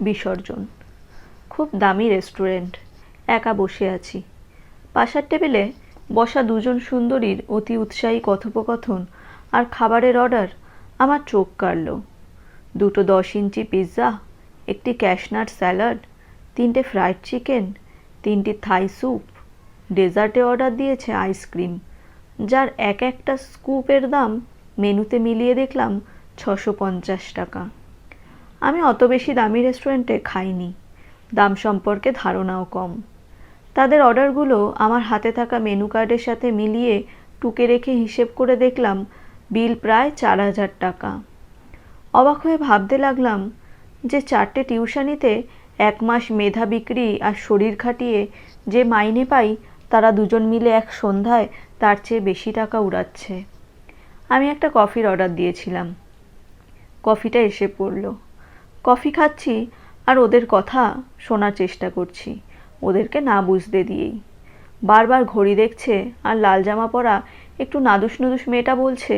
বিসর্জন। খুব দামি রেস্টুরেন্ট, একা বসে আছি। পাশার টেবিলে বসা দুজন সুন্দরীর অতি উৎসাহী কথোপকথন আর খাবারের অর্ডার আমার চোখ কাড়ল। দুটো দশ ইঞ্চি পিৎজা, একটি ক্যাশনাট স্যালাড, তিনটে ফ্রাইড চিকেন, তিনটি থাই স্যুপ। ডেজার্টে অর্ডার দিয়েছে আইসক্রিম, যার এক একটা স্কুপের দাম মেনুতে মিলিয়ে দেখলাম ছশো পঞ্চাশ টাকা। আমি অত বেশি দামি রেস্টুরেন্টে খাইনি। দাম সম্পর্কে ধারণাও কম। তাদের অর্ডারগুলো আমার হাতে থাকা মেনু কার্ডের সাথে মিলিয়ে টুকে রেখে হিসেব করে দেখলাম বিল প্রায় চার হাজার টাকা। অবাক হয়ে ভাবতে লাগলাম যে চারটে টিউশনিতে এক মাস মেধা বিক্রি আর শরীর খাটিয়ে যে মাইনে পাই, তারা দুজন মিলে এক সন্ধ্যায় তার চেয়ে বেশি টাকা উড়াচ্ছে। আমি একটা কফির অর্ডার দিয়েছিলাম। কফিটা এসে পড়ল। কফি খাচ্ছি আর ওদের কথা শোনার চেষ্টা করছি, ওদেরকে না বুঝতে দিয়েই। বারবার ঘড়ি দেখছে আর লাল জামা পরা একটু নাদুস নুদুস মেয়েটা বলছে,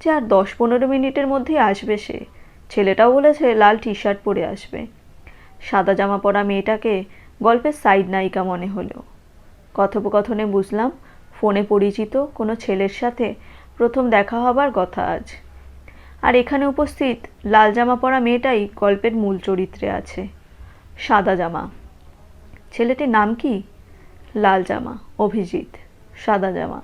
যে আর দশ পনেরো মিনিটের মধ্যেই আসবে সে। ছেলেটাও বলেছে লাল টি শার্ট পরে আসবে। সাদা জামা পরা মেয়েটাকে গল্পের সাইড নায়িকা মনে হলো। কথোপকথনে বুঝলাম, ফোনে পরিচিত কোনো ছেলের সাথে প্রথম দেখা হবার কথা আজ। আর এখানে উপস্থিত লাল জামা পরা মেয়েটাই গল্পের মূল চরিত্রে আছে। সাদা জামা। ছেলেটির নাম কি? লাল জামা, অভিজিৎ। সাদা জামা।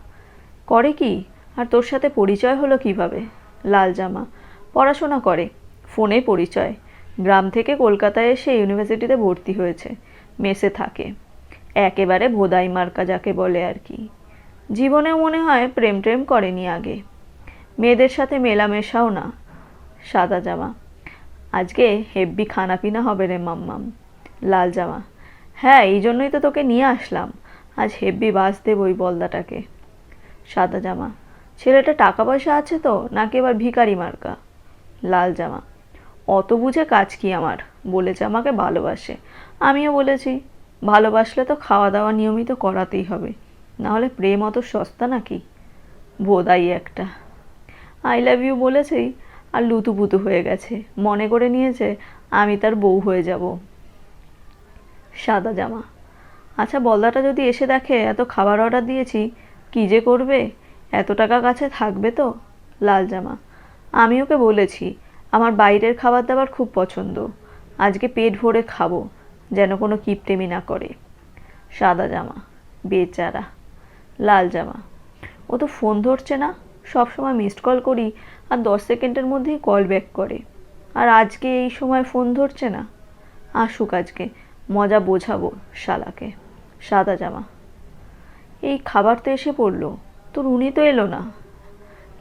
করে কি? আর তোর সাথে পরিচয় হলো কীভাবে? লাল জামা। পড়াশোনা করে। ফোনে পরিচয়। গ্রাম থেকে কলকাতায় এসে ইউনিভার্সিটিতে ভর্তি হয়েছে। মেসে থাকে। একেবারে ভোদাই মার্কা যাকে বলে আর কি। জীবনে মনে হয় প্রেম প্রেম করেনি আগে। মেয়েদের সাথে মেলামেশাও না, সাদা জামা। আজকে হেব্বি খানা পিনা হবে রে মাম্মাম, লাল জামা। হ্যাঁ এই জন্যই তো তোকে নিয়ে আসলাম। আজ হেব্বি বাস দেব ওই বলদাটাকে। সাদা জামা। ছেলেটা টাকা পয়সা আছে তো, নাকি এবার ভিখারি মার্কা? লাল জামা। অত বুঝে কাজ কি আমার? বলেছে আমাকে ভালোবাসে। আমিও বলেছি, ভালোবাসলে তো খাওয়া দাওয়া নিয়মিত করাতেই হবে। নাহলে প্রেম অত সস্তা নাকি? বোদাই একটা। আই লাভ ইউ বলেছেই আর লুতুপুতু হয়ে গেছে। মনে করে নিয়েছে, আমি তার বউ হয়ে যাব। সাদা জামা। আচ্ছা বলদাটা যদি এসে দেখে, এত খাবার অর্ডার দিয়েছি, কী যে করবে? এত টাকা কাছে থাকবে তো? লাল জামা। আমি ওকে বলেছি, আমার বাইরের খাবার দাবার খুব পছন্দ। আজকে পেট ভরে খাব, যেন কোনো কিপটেমি না করে। সাদা জামা। বেচারা। লাল জামা। ও তো ফোন ধরছে না। সব সময় মিসড কল করি আর দশ সেকেন্ডের মধ্যেই কল ব্যাক করে। আর আজকে এই সময় ফোন ধরছে না। আসুক আজকে, মজা বোঝাবো শালাকে। সাদা জামা। এই খাবার তো এসে পড়ল, তোর উনি তো এলো না।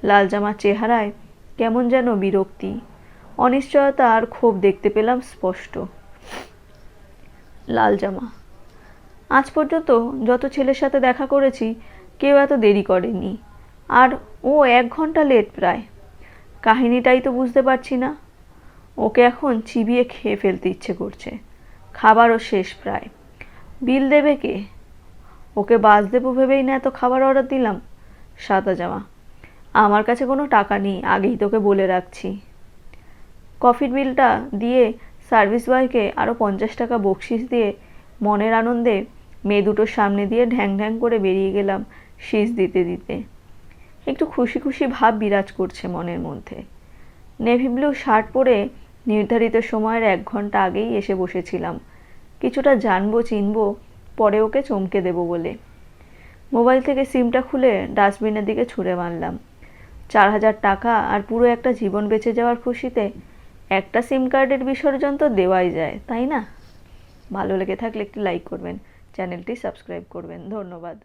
লাল জামার চেহারায় কেমন যেন বিরক্তি, অনিশ্চয়তা আর ক্ষোভ দেখতে পেলাম স্পষ্ট। লাল জামা। আজ পর্যন্ত যত ছেলের সাথে দেখা করেছি, কেউ এত দেরি করেনি। আর ও এক ঘণ্টা লেট প্রায়। কাহিনীটাই তো বুঝতে পারছি না। ওকে এখন চিবিয়ে খেয়ে ফেলতে ইচ্ছে করছে। খাবারও শেষ প্রায়। বিল দেবে কে? ওকে বাস দেবো ভেবেই না এত খাবার অর্ডার দিলাম। সাদা জামা। আমার কাছে কোনো টাকা নেই, আগেই তোকে বলে রাখছি। কফির বিলটা দিয়ে সার্ভিস বয়কে আরও পঞ্চাশ টাকা বকশিস দিয়ে মনের আনন্দে মেয়ে দুটোর সামনে দিয়ে ঢ্যাং ঢ্যাং করে বেরিয়ে গেলাম শীষ দিতে দিতে। একটু খুশি খুশি ভাব বিরাজ করছে মনের মধ্যে। নেভি ব্লু শার্ট পরে নির্ধারিত সময়ের এক ঘণ্টা আগেই এসে বসেছিলাম। কিছুটা জানব, চিনবো, পরে ওকে চমকে দেবো বলে। মোবাইল থেকে সিমটা খুলে ডাস্টবিনের দিকে ছুঁড়ে মারলাম। চার হাজার টাকা আর পুরো একটা জীবন বেঁচে যাওয়ার খুশিতে একটা সিম কার্ডের বিসর্জন তো দেওয়াই যায়, তাই না? ভালো লেগে থাকলে একটি লাইক করবেন, চ্যানেলটি সাবস্ক্রাইব করবেন। ধন্যবাদ।